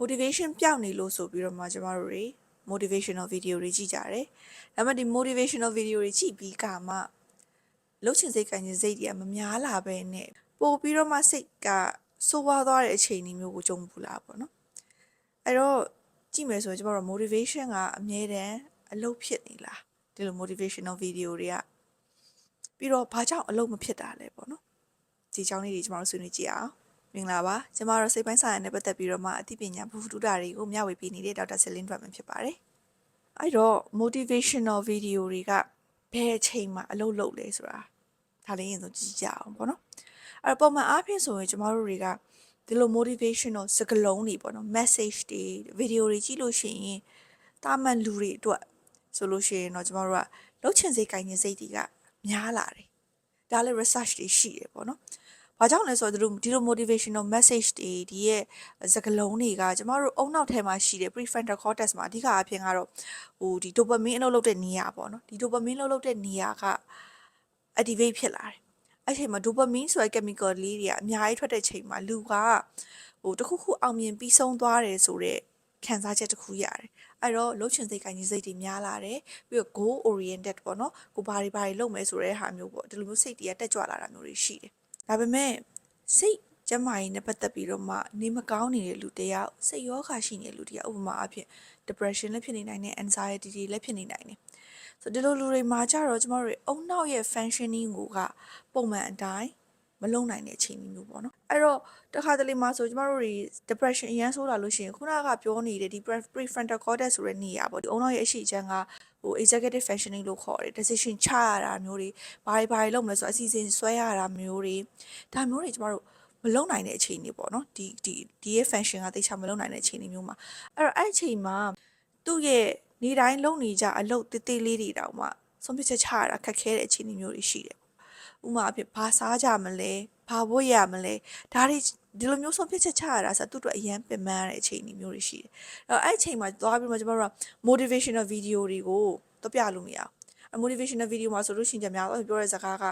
motivation ပျောက်နေလို့ဆိုပြီးတော့မှကျမတို့တွေ motivational video တွေကြည့်ကြတယ်ဒါပေမဲ့ဒီ motivational video တွေကြည့်ပြီးကမှလှုပ်ချင်စိတ်ကင်ခြင်းစိတ်တွေကမများလာပဲနဲ့ပို့ပြီးတော့မှစိတ်ကဆိုးဝါးသွားတဲ့အချိန်တွေမျိုးကိုကြုံဘူးလားပေါ့နော်အဲ့တော့ကြည့်မယ်ဆိုရင်ကျမတို့ motivation ကအမြဲတမ်းအလုပ်ဖြစ်နေလားဒီလို motivational video တွေကပြီးတော့ဘာကြောင့်အလုပ်မဖြစ်တာလဲပေါ့နော်ဒီအကြောင်းလေးတွေကျမတို့ဆွေးနွေးကြည့်အောင် မင်္ဂလာပါကျမတို့စိတ်ပိုင်းဆိုင်ရာနဲ့ပတ်သက်ပြီးတော့မှအသိပညာဘုဖတူတာတွေကိုမျှဝေပေးနေတဲ့ဒေါက်တာဆလင်းဒရတ်မန်ဖြစ်ပါတယ်အဲ့တော့ motivational video တွေကဘယ်အချိန်မှာအလုပ်လုပ်လဲဆိုတာဒါလေးရင်ဆုံးကြည့်ကြအောင်ပေါ့နော်အဲ့တော့ပုံမှန်အားဖြင့်ဆိုရင်ကျမတို့တွေကဒီလို motivational စကားလုံးတွေပေါ့နော် message တွေ video တွေကြည့်လို့ရှိရင်တာမန်လူတွေအတွက်ဆိုလို့ရှိရင်တော့ကျမတို့ကလှုပ်ချင်စိတ်ကိုင်းခြင်းစိတ်တွေကများလာတယ်ဒါလည်း research တွေရှိတယ်ပေါ့နော်။ ဘာကြောင့်လဲဆိုတော့ဒီလို motivational message တွေဒီရဲ့စကားလုံးတွေကကျမတို့အုံနောက်ထဲမှာရှိတဲ့ prefrontal cortex မှာအဓိကအဖြစ်ကတော့ဟိုဒီ dopamine အလုပ်လုပ်တဲ့နေရာပေါ့နော်။ဒီ dopamine အလုပ်လုပ်တဲ့နေရာက activate ဖြစ်လာတယ်။အဲ့ချိန်မှာ dopamine ဆိုတဲ့ chemical လေးတွေကအများကြီးထွက်တဲ့ချိန်မှာလူကဟိုတခုခုအောင်မြင်ပြီးဆုံးသွားတယ်ဆိုတော့ခံစားချက်တစ်ခုရတယ်။အဲ့တော့လှုပ်ချင်စိတ်ကိုင်းကြီးစိတ်တွေများလာတယ်။ပြီးတော့ goal oriented ပေါ့နော်။ကိုဘာတွေဘာတွေလုပ်မယ်ဆိုတဲ့ဟာမျိုးပေါ့ဒီလိုမျိုးစိတ်တွေကတက်ကြွလာတာမျိုးတွေရှိတယ်။ ဒါပေမဲ့စိတ်ကျန်းမာရေးနဲ့ပတ်သက်ပြီးတော့မှနေမကောင်းနေတဲ့လူတယောက်စိတ်ယောဂရှိနေတဲ့လူတယောက်ဥပမာအဖြစ် depression လည်းဖြစ်နေနိုင်တယ် anxiety တွေလည်းဖြစ်နေနိုင်တယ်။ဆိုဒီလိုလူတွေမှာကြတော့ကျမတို့အုံနောက်ရဲ့ functioning ကိုကပုံမှန်အတိုင်းမလုံနိုင်တဲ့အချိန်မျိုးပေါ့နော်အဲ့တော့တခါတလေမှာဆိုကျမတို့တွေ depression အရန်ဆိုးလာလို့ရှိရင်ခုနကပြောနေတဲ့ဒီ prefrontal cortex ဆိုတဲ့နေရာပေါ့ဒီအုံနောက်ရဲ့အရှိချမ်းက ဟို executive functioning လို့ခေါ်တယ် decision ချရတာမျိုးတွေဘာတွေဘာတွေလုပ်မလဲဆိုတော့အစီအစဉ်ဆွဲရတာမျိုးတွေဒါမျိုးတွေကျမတို့မလုံနိုင်တဲ့အခြေအနေပေါ့နော်ဒီဒီဒီရဲ့ function ကတိတ်ချမလုံနိုင်တဲ့အခြေအနေမျိုးမှာအဲ့တော့အဲ့အချိန်မှာသူ့ရဲ့နေတိုင်းလုံနေကြအလုပ်တေးသေးလေးတွေတောင်မှဆုံးဖြတ်ချက်ချရတာခက်ခဲတဲ့အခြေအနေမျိုးတွေရှိတယ်ဥမာအဖြစ်ဘာစားကြမလဲဘာဝတ်ရမလဲဒါတွေဒီလိုမျိုးဆုံးဖြတ်ချက်ချရတာဆိုသူတို့အရန်ပင်ပန်းရတဲ့အခြေအနေမျိုးတွေရှိတယ်အဲ့တော့အဲ့အချိန်မှာသွားပြီးမှကျွန်တော်တို့က motivational video တွေကို တော့ပြလို့မရဘူး motivational video မှာဆိုလို့ရှိရင်ကြများပြောတဲ့စကားက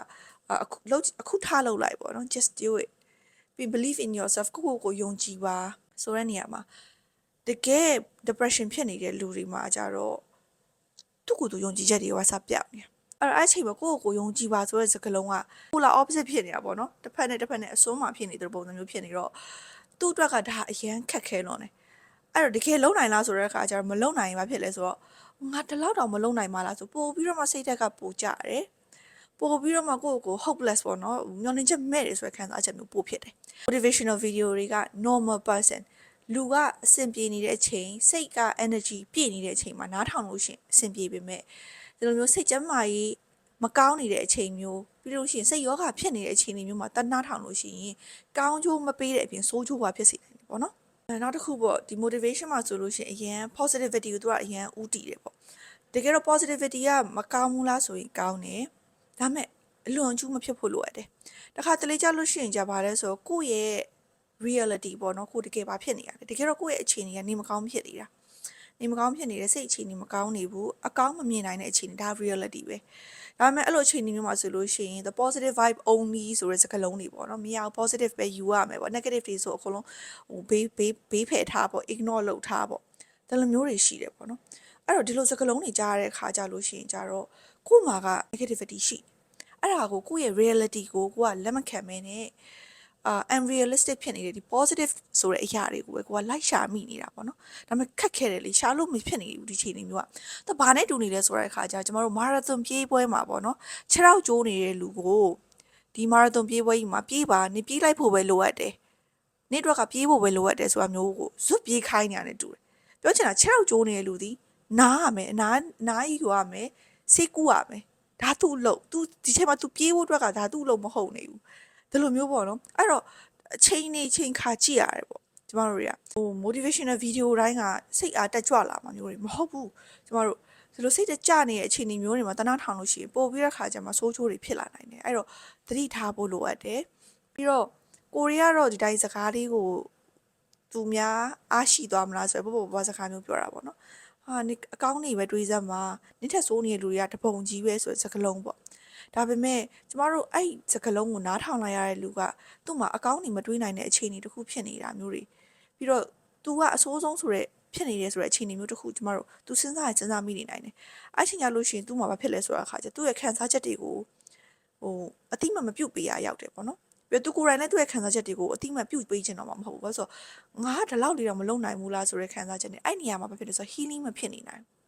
အခုလောက်အခုထားလောက်လိုက်ပေါ့နော် just do it be believe in yourself ကိုကိုကိုယုံကြည်ပါဆိုတဲ့နေရာမှာတကယ် depression ဖြစ်နေတဲ့လူတွေမှာကြတော့သူ့ကိုယ်သူယုံကြည်ချက်တွေကစပြောက်နေအဲ့တော့အဲ့ချိန်မှာကိုယ့်ကိုယ်ကိုယုံကြည်ပါဆိုတဲ့စကားလုံးကကိုလာ opposite ဖြစ်နေတာပေါ့နော်တစ်ဖက်နဲ့တစ်ဖက်နဲ့အစွန်းမှာဖြစ်နေတဲ့ပုံစံမျိုးဖြစ်နေတော့သူ့အတွက်ကဒါအရန်ခက်ခဲလို့နေ အဲ့တော့တကယ်လုံနိုင်လားဆိုတဲ့အခါကျတော့မလုံနိုင်ရင်ဘာဖြစ်လဲဆိုတော့ငါတလောက်တောင်မလုံနိုင်ပါလားဆိုပို့ပြီးတော့မှစိတ်သက်ကပိုကြတယ်ပို့ပြီးတော့မှကိုယ့်ကို hopeless ပေါ့နော်မျောလင်းချက်မဲ့တယ်ဆိုတဲ့ခံစားချက်မျိုးပို့ဖြစ်တယ် motivational video တွေက normal person လူကအဆင်ပြေနေတဲ့အချိန်စိတ်က energy ပြည့်နေတဲ့အချိန်မှာနားထောင်လို့ရှင်အဆင်ပြေပေမဲ့ဒီလိုမျိုးစိတ်ကျန်းမာရေးမကောင်းနေတဲ့အချိန်မျိုးပြီးလို့ရှိရင်စိတ်ယောဂဖြစ်နေတဲ့အချိန်မျိုးမှာတနာထောင်လို့ရှိရင်ကောင်းကျိုးမပေးတဲ့အပြင်ဆိုးကျိုးပါဖြစ်စေနိုင်တယ်ပေါ့နော်အဲ နောက်တစ်ခုပေါ့ဒီ motivation မှာဆိုလို့ရှိရင်အရင် positivity ကိုသူကအရင်ဥတည်တယ်ပေါ့တကယ်တော့ positivity ကမကောင်းဘူးလားဆိုရင်ကောင်းတယ်ဒါမဲ့အလွန်ကျူးမဖြစ်ဖို့လိုအပ်တယ်တခါတလေကြလို့ရှိရင်ကြပါလဲဆိုတော့ကိုယ့်ရဲ့ reality ပေါ့နော်ကိုတကယ်ပါဖြစ်နေရတယ်တကယ်တော့ကိုယ့်ရဲ့အခြေအနေကနေမကောင်းဖြစ်နေတာ နေမကောင်းဖြစ်နေတဲ့စိတ်အခြေအနေမကောင်းနေဘူးအကောင်းမမြင်နိုင်တဲ့အခြေအနေဒါ reality ပဲဒါပေမဲ့အဲ့လိုအခြေအနေမျိုးမှာဆိုလို့ရှိရင် the positive vibe only ဆိုတဲ့စကားလုံးတွေပေါ့နော်မရအောင် positive ပဲယူရမယ်ပေါ့ negative တွေဆိုအကုန်လုံးဟိုဘေးဘေးဘေးဖယ်ထားပေါ့ ignore လုပ်ထားပေါ့ဒါလိုမျိုးတွေရှိတယ်ပေါ့နော်အဲ့တော့ဒီလိုစကားလုံးတွေကြားရတဲ့ခါကြလို့ရှိရင်ကြတော့ကို့မှာက negativity ရှိအဲ့ဒါကိုကိုယ့်ရဲ့ reality ကိုကိုကလက်မခံမဲနဲ့ အာ unrealistic ဖြစ်နေတဲ့ဒီ positive ဆိုတဲ့အရာတွေကိုပဲကိုကလိုက်ရှာမိနေတာပေါ့နော်ဒါပေမဲ့ခက်ခဲတယ်လေရှာလို့မဖြစ်နေဘူးဒီချိန်လေးမျိုးကဒါဘာနဲ့တူနေလဲဆိုတဲ့အခါကျကျမတို့မာရသွန်ပြေးပွဲမှာပေါ့နော်ခြေထောက်ကျိုးနေတဲ့လူကိုဒီမာရသွန်ပြေးပွဲကြီးမှာပြေးပါနေပြေးလိုက်ဖို့ပဲလိုအပ်တယ်နေ့တော့ကပြေးဖို့ပဲလိုအပ်တယ်ဆိုတာမျိုးကိုဇွတ်ပြေးခိုင်းနေရတယ်တူတယ်ပြောချင်တာခြေထောက်ကျိုးနေတဲ့လူဒီနားရမယ်အနားနားယူရမယ်စိတ်ကူးရမယ်ဒါသူ့လို့ तू ဒီချိန်မှာ तू ပြေးဖို့အတွက်ကဒါသူ့လို့မဟုတ်နေဘူး ဒီလိုမျိုးပေါ့နော်အဲ့တော့အချိန်နေချိန်ခါကြည့်ရတယ်ပေါ့ကျမတို့တွေကဟို motivational video တိုင်းကစိတ်အားတက်ကြွလာမှာမျိုးတွေမဟုတ်ဘူးကျမတို့ဒီလိုစိတ်တကြနေတဲ့အခြေအနေမျိုးတွေမှာတနာထောင်လို့ရှိရင်ပို့ပြီးတဲ့ခါကျမှဆိုးချိုးတွေဖြစ်လာနိုင်တယ်အဲ့တော့သတိထားဖို့လိုအပ်တယ်ပြီးတော့ကိုရီးယားတော့ဒီတိုင်းစကားလေးကိုသူများအားရှိသွားမလားဆိုတော့ဘောဘောစကားမျိုးပြောတာပေါ့နော်ဟာနေအကောင်းနေပဲတွေးစမ်းမှာနေ့ထက်ဆိုးနေတဲ့လူတွေကတပုံကြီးပဲဆိုတဲ့စကားလုံးပေါ့ ဒါပေမဲ့ကျမတို့အဲ့စကလုံးကိုနားထောင်လိုက်ရတဲ့လူကသူ့မှာအကောင်းနေမတွေးနိုင်တဲ့အခြေအနေတစ်ခုဖြစ်နေတာမျိုးတွေပြီးတော့ तू ကအဆိုးဆုံးဆိုတဲ့ဖြစ်နေတယ်ဆိုတဲ့အခြေအနေမျိုးတစ်ခုကျမတို့ तू စဉ်းစားရင်စဉ်းစားမိနေနိုင်တယ်အဲ့ချိန်ကြလို့ရှိရင် तू မှာဘာဖြစ်လဲဆိုတာအခါကျသူ့ရဲ့ခံစားချက်တွေကိုဟိုအတိမတ်မပြုတ်ပေးရရောက်တယ်ပေါ့နော်ပြီးတော့ तू ကိုယ်တိုင်လည်းသူ့ရဲ့ခံစားချက်တွေကိုအတိမတ်ပြုတ်ပေးခြင်းတော့မှမဟုတ်ဘူးဘာလို့ဆိုတော့ငါကဒီလောက်လေးတော့မလုံနိုင်ဘူးလားဆိုတဲ့ခံစားချက်နဲ့အဲ့နေရာမှာဘာဖြစ်လဲဆိုတော့ healing မဖြစ်နေနိုင်ဘူး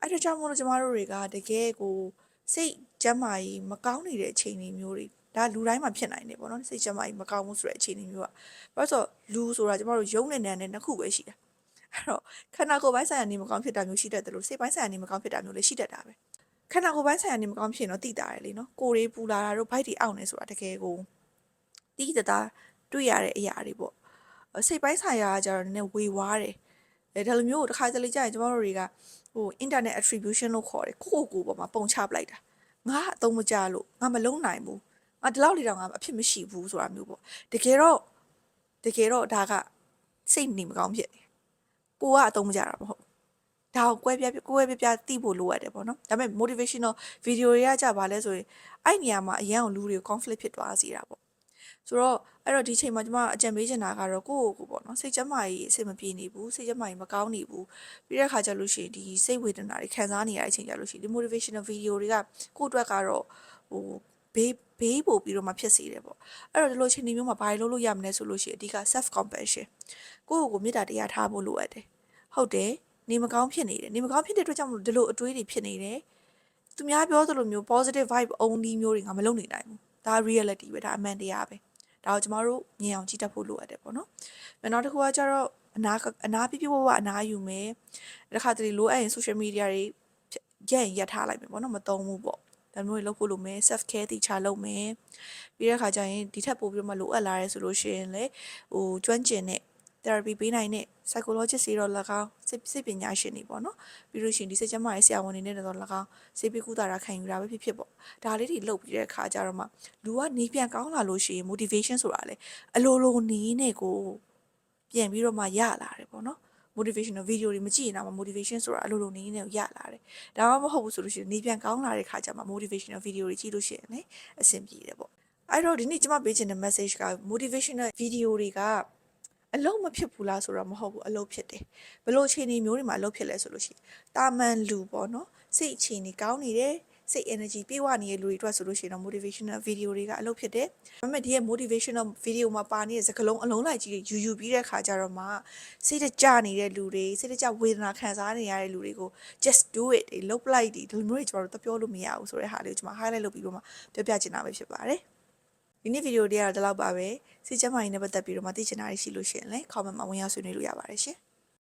အဲ့ဒါကြောင့်မို့လို့ကျမတို့တွေကတကယ်ကို စိတ်ကျန်းမာရေးမကောင်းနေတဲ့အချိန်တွေမျိုးတွေဒါလူတိုင်းမှာဖြစ်နိုင်တယ်ပေါ့နော်စိတ်ကျန်းမာရေးမကောင်းဘူးဆိုတဲ့အခြေအနေမျိုးကဘာလို့ဆိုတော့လူဆိုတာကျမတို့ယုံနေတယ်နဲ့နှစ်ခုပဲရှိတာအဲ့တော့ခန္ဓာကိုယ်ပိုင်းဆိုင်ရာနေမကောင်းဖြစ်တာမျိုးရှိတတ်တယ်လို့စိတ်ပိုင်းဆိုင်ရာနေမကောင်းဖြစ်တာမျိုးလည်းရှိတတ်တာပဲခန္ဓာကိုယ်ပိုင်းဆိုင်ရာနေမကောင်းဖြစ်ရင်တော့တိတာတယ်လေနော်ကိုယ်လေးပူလာတာတို့ဘိုက်တွေအောင့်နေဆိုတာတကယ်ကိုတိတတာတွေ့ရတဲ့အရာတွေပေါ့စိတ်ပိုင်းဆိုင်ရာကကြတော့နည်းနည်းဝေဝါးတယ် အဲဒါလိုမျိုးတစ်ခါတလေကြာရင်ကျမတို့တွေကဟို internet attribution လို့ခေါ်တယ်ကိုယ့်ကိုယ်ကိုယ်ပေါ်မှာပုံချပလိုက်တာငါအသုံးမကျလို့ငါမလုံးနိုင်ဘူးငါဒီလောက်လေးတော့ငါအဖြစ်မရှိဘူးဆိုတာမျိုးပေါ့တကယ်တော့တကယ်တော့ဒါကစိတ်နေမကောင်းဖြစ်တယ်ကိုကအသုံးမကျတာမဟုတ်ဒါကိုကွဲပြားကိုယ်ပဲပြပြသိဖို့လိုရတယ်ပေါ့နော်ဒါပေမဲ့ motivational video တွေကကြပါလဲဆိုရင်အဲ့နေရာမှာအရန်ကိုလူတွေကို conflict ဖြစ်သွားစေတာပေါ့ ဆိုတော့အဲ့တော့ဒီချိန်မှာကျမအကြံပေးချင်တာကတော့ကိုယ့်ကိုယ်ကိုပေါ့နော်စိတ်ကျန်းမာရေးအဆင်မပြေနေဘူးစိတ်ကျန်းမာရေးမကောင်းနေဘူးပြီးတဲ့အခါကျလို့ရှိရင်ဒီစိတ်ဝေဒနာတွေခံစားနေရတဲ့အချိန်ကျလို့ရှိရင်ဒီ motivational video တွေကကိုယ့်အတွက်ကတော့ဟိုဘေးဘေးပို့ပြီးတော့မှဖြစ်စေတယ်ပေါ့အဲ့တော့ဒီလိုအချိန်ဒီမျိုးမှာဘာတွေလုပ်လို့ရမလဲဆိုလို့ရှိရင်အဓိက self compassion ကိုယ့်ကိုယ်ကိုမေတ္တာတရားထားဖို့လိုအပ်တယ်ဟုတ်တယ်နေမကောင်းဖြစ်နေတယ်နေမကောင်းဖြစ်တဲ့အတွက်ကြောင့်မလို့ဒီလိုအတွေးတွေဖြစ်နေတယ်သူများပြောသလိုမျိုး positive vibe only မျိုးတွေငါမလုပ်နေနိုင်ဘူး ဒါ reality ပဲဒါအမှန်တရားပဲဒါကိုကျမတို့မြင်အောင်ကြည့်တတ်ဖို့လိုအပ်တယ်ပေါ့နော်။နောက်တစ်ခုကကျတော့အနာအနာပြပြဝဝအနာယူမယ်။တစ်ခါတလေလိုအပ်ရင် social media တွေရက်ရင်ရက်ထားလိုက်မယ်ပေါ့နော်မသုံးဘူးပေါ့။ဒါမျိုးတွေလုပ်ဖို့လိုမယ် self care တိချလုပ်မယ်။ပြီးတဲ့အခါကျရင်ဒီထက်ပိုပြီးတော့မလိုအပ်လာရဲဆိုလို့ရှိရင်လေဟိုကျွမ်းကျင်တဲ့ therapy ပေးနိုင်တဲ့ psychologist တွေတော့၎င်းစိတ်စိတ်ပညာရှင်တွေပေါ့နော်ပြီးလို့ရှိရင်ဒီစိတ်ကျန်းမာရေးဆရာဝန်တွေနဲ့တော့၎င်းစိတ်ပိကုတာတာခံယူတာပဲဖြစ်ဖြစ်ပေါ့ဒါလေးတွေလုပ်ပြီးတဲ့အခါကျတော့မှလူကနေပြန်ကောင်းလာလို့ရှိရင် motivation ဆိုတာလေအလိုလိုနေနဲ့ကိုပြန်ပြီးတော့မှရလာတယ်ပေါ့နော် motivational video တွေမကြည့်ရင်တော့ motivation ဆိုတာအလိုလိုနေနေကိုရလာတယ်ဒါမှမဟုတ်ဘူးဆိုလို့ရှိရင်နေပြန်ကောင်းလာတဲ့ခါကျမှ motivational video တွေကြည့်လို့ရှိရင်လေအဆင်ပြေတယ်ပေါ့အဲ့တော့ဒီနေ့ကျွန်မပေးချင်တဲ့ message က motivational video တွေက အလုံးမဖြစ်ဘူးလားဆိုတော့မဟုတ်ဘူးအလုံးဖြစ်တယ်ဘလို့အခြေအနေမျိုးတွေမှာအလုံးဖြစ်လဲဆိုလို့ရှိရင်တာမန်လူပေါ့နော်စိတ်အခြေအနေကောင်းနေတယ်စိတ် energy ပြည့်ဝနေတဲ့လူတွေအတွက်ဆိုလို့ရှိရင်တော့ motivational video တွေကအလုပ်ဖြစ်တယ်။ဒါပေမဲ့ဒီရဲ့ motivational video မှာပါနေတဲ့စကားလုံးအလုံးလိုက်ကြီးတွေယူယူပြီးတဲ့ခါကျတော့မှစိတ်တကြနေတဲ့လူတွေစိတ်တကြဝေဒနာခံစားနေရတဲ့လူတွေကို just do it တွေလုပ်လိုက်ဒီလိုမျိုးတွေကျွန်တော်တို့ပြောလို့မရဘူးဆိုတဲ့ဟာလေးကိုကျွန်မ highlight လုပ်ပြီးတော့မှပြောပြချင်တာပဲဖြစ်ပါတယ်။ ဒီနေ့ဗီဒီယိုလေးကတော့ဒီလောက်ပါပဲစိတ်ကျန်းမာရေးနဲ့ပတ်သက်ပြီးတော့မှသိချင်တာရှိလို့ရှိရင်လည်း comment မှာဝင်ရောက်ဆွေးနွေးလို့ရပါတယ်ရှင်။